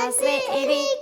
Las ve evi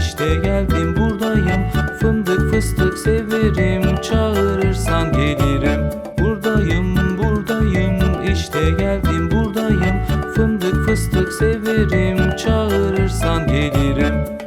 işte geldim buradayım. Fındık fıstık severim çağırırsan gelirim. Buradayım buradayım işte geldim buradayım. Fındık fıstık severim çağırırsan gelirim.